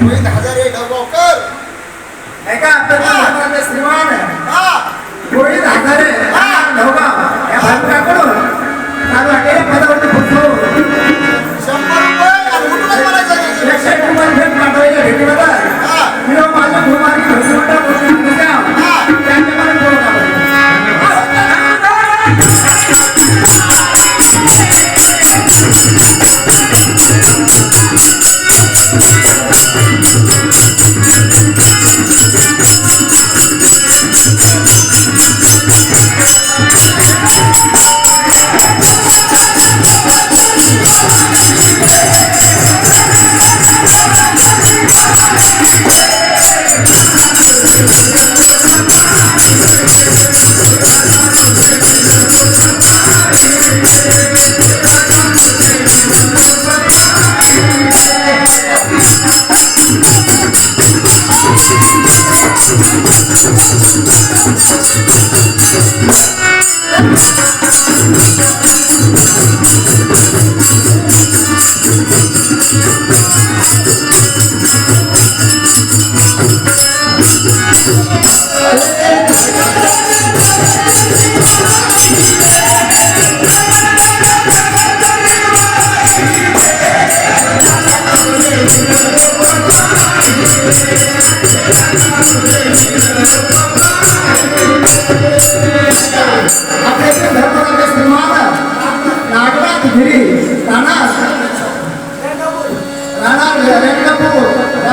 मोहित हजारे डवगावकर नाही का आपल्या श्रीमान मोहित हजारे डवगाव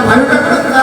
ভালো ডাক্তার